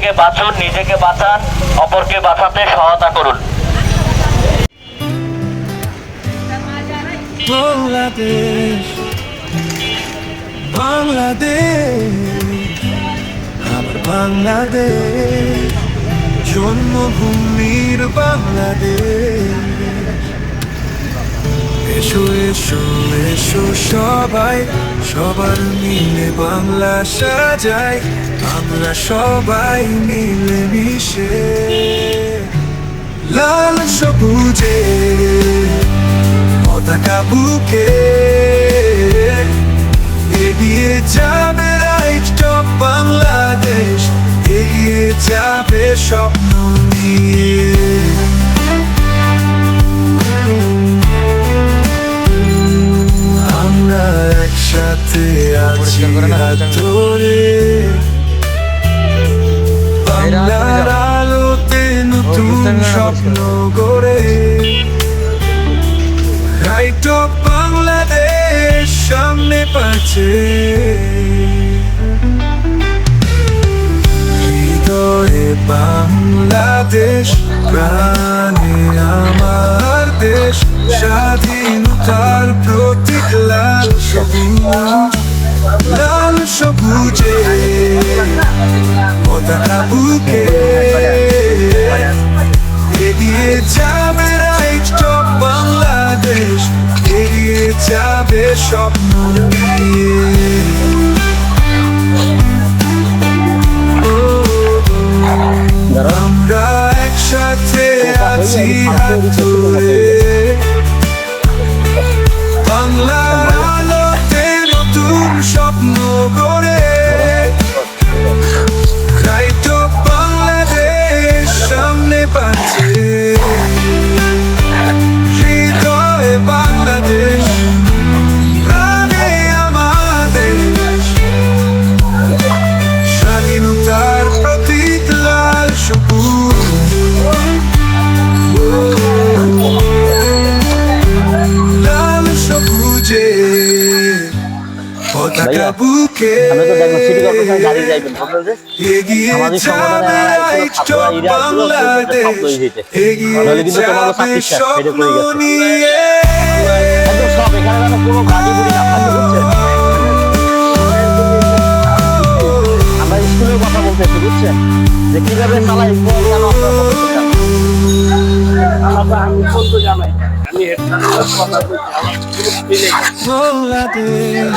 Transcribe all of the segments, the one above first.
থেকে বাঁচুন নিজেকে বাঁচান অপরকে বাঁচাতে সহায়তা করুন। বাংলাদেশ বাংলাদেশ বাংলাদেশ জন্মভূমির বাংলাদেশ। এসো এসো এসো, সবাই। সবার মিলে বাংলা সাজাই। আমরা সবাই মিলে মিশে লাল সবুজে, পতাকা বুকে। এগিয়ে যাবে রাইট বাংলাদেশ। এগিয়ে যাবে স্বপ্ন নিয়ে। একসাথে আছি হাত ধরে। বাংলার আলোতে নতুন স্বপ্ন গড়ে। রাইট বাংলাদেশ সামনে পাচ্ছে। হৃদয়ে বাংলাদেশ প্রাণে আমার দেশ। স্বাধীনতার সবুজ লাল সবুজে পতাকা বুকে এগিয়ে যাবে রাইট টপ বাংলাদেশ এগিয়ে যাবে স্বপ্ন নিয়ে। বুঝলেন যে? এগিয়ে যাবে ছিল, বাংলাদেশ। এগিয়ে নাহলে কিন্তু তোমাকে যাবে স্বপ্ন ফেটে পড়ে গেছে। নিয়ে। সব এখানে কোনো গাড়ি গুড়ি না আমরা স্কুলের কথা বলতেছি বুঝছেন? যে কীভাবে চালাই কেন আপনারা আমি ফোন তো জানাই। আমি হেডফোনের কথা বলছি বাংলাদেশ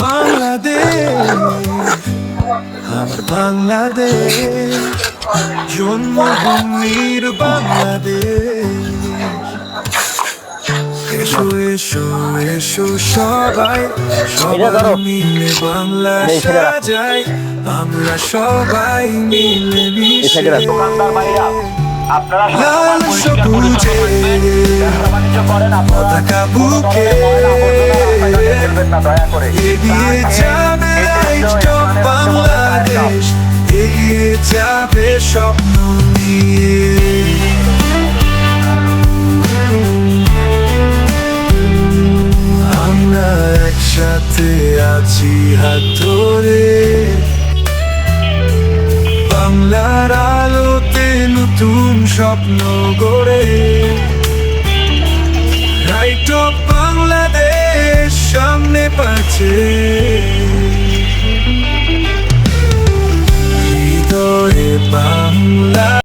বাংলাদেশ আমার বাংলাদেশ জন্মভূমির বাংলাদেশ এসো এসো এসো সবাই। সবাই মিলে বাংলা সাজাই আমরা সবাই মিলে এই আপনারা পতাকা বুকে এগিয়ে যাবে বাংলাদেশ। এগিয়ে যাবে স্বপ্ন নিয়ে। আমরা একসাথে আছি হাত ধরে। বাংলার আলোতে নতুন স্বপ্ন গড়ে। রাইট অফ বাংলাদেশ সামনে পাচ্ছে। বাংলা